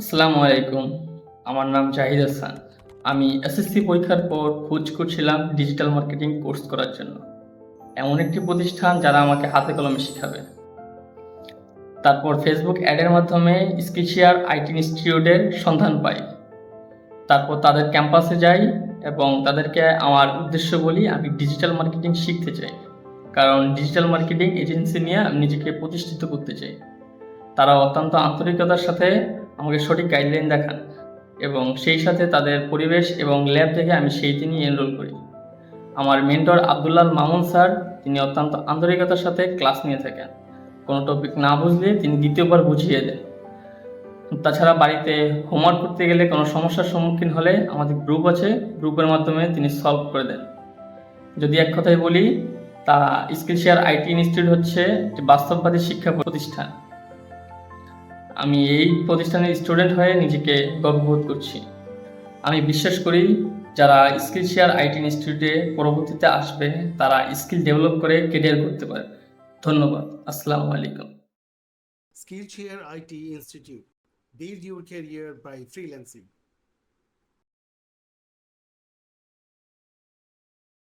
আসসালামু আলাইকুম। আমার নাম জাহিদ হাসান। আমি এসএসসি পরীক্ষার পর খোঁজ করছিলাম ডিজিটাল মার্কেটিং কোর্স করার জন্য। এমন একটি প্রতিষ্ঠান যারা আমাকে হাতে কলমে শেখাবে। তারপর ফেসবুক অ্যাডের মাধ্যমে স্কিচিয়ার আইটি ইনস্টিটিউটের সন্ধান পাই। তারপর তাদের ক্যাম্পাসে যাই এবং তাদেরকে আমার উদ্দেশ্য বলি আমি ডিজিটাল মার্কেটিং শিখতে চাই। কারণ ডিজিটাল মার্কেটিং এজেন্সি নিয়ে আমি নিজেকে প্রতিষ্ঠিত করতে চাই। তারা অত্যন্ত আন্তরিকতার সাথে আমাকে সঠিক গাইডলাইন দেখান এবং সেই সাথে তাদের পরিবেশ এবং ল্যাব দেখে আমি সেই দিনই এনরোল করি। আমার মেন্টর আবদুল্লাল মামুন স্যার, তিনি অত্যন্ত আন্তরিকতার সাথে ক্লাস নিয়ে থাকেন। কোনো টপিক না বুঝলে তিনি দ্বিতীয়বার বুঝিয়ে দেন। তাছাড়া বাড়িতে হোমওয়ার্ক করতে গেলে কোনো সমস্যার সম্মুখীন হলে আমাদের গ্রুপ আছে গ্রুপের মাধ্যমে তিনি সলভ করে দেন। যদি এক কথায় বলি তা স্কিলশেয়ার আইটি ইনস্টিটিউট হচ্ছে একটি বাস্তববাদী শিক্ষা প্রতিষ্ঠান। আমি এই প্রতিষ্ঠানের স্টুডেন্ট হয়ে নিজেকে গর্ববোধ করছি। আমি বিশ্বাস করি, যারা স্কিল শেয়ার আইটি ইনস্টিটিউটে পরবর্তীতে আসবে, তারা স্কিল ডেভেলপ করে কেরিয়ার করতে পারে ধন্যবাদ। আসসালামু আলাইকুম। Skill share IT institute build your career by freelancing.